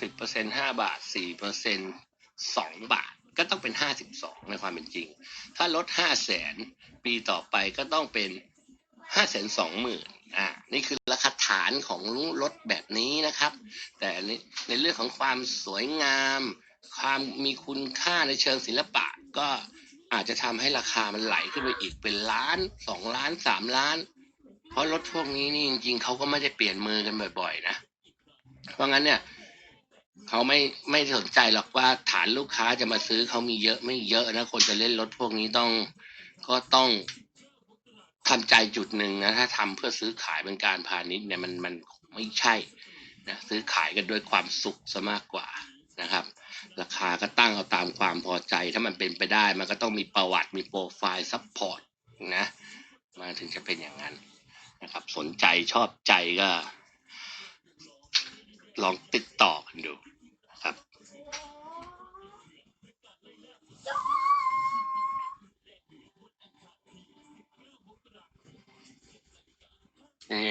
สิบเปอร์เซ็นห้าบาทสี่เปอร์เซ็นสองบาทก็ต้องเป็นห้าสิบสองในความเป็นจริง ถ้าลดห้าแสนปีต่อไปก็ต้องเป็นห้าแสนสองหมื่นอ่านี่คือราคาฐานของรถแบบนี้นะครับ แต่ในในเรื่องของความสวยงาม ความมีคุณค่าในเชิงศิลปะก็อาจจะทำให้ราคามันไหลขึ้นไปอีกเป็นล้านสองล้านสามล้าน เพราะรถพวกนี้นี่จริง ๆเขาก็ไม่ได้เปลี่ยนมือกันบ่อย ๆ นะ เพราะงั้นเนี่ย เขาไม่ไม่สนใจหรอกว่าฐานลูกค้าจะมาซื้อเขามีเยอะไม่เยอะนะคนจะเล่นรถพวกนี้ต้องก็ต้องทำใจจุดหนึ่งนะถ้าทำเพื่อซื้อขายเป็นการพาณิชย์เนี่ยมันมันไม่ใช่นะซื้อขายกันด้วยความสุขซะมากกว่านะครับ ราคาก็ตั้งเอาตามความพอใจ ถ้ามันเป็นไปได้มันก็ต้องมีประวัติมีโปรไฟล์ซัพพอร์ตนะมาถึงจะเป็นอย่างนั้นนะครับ สนใจชอบใจก็ ลองติดต่อกันดู นี่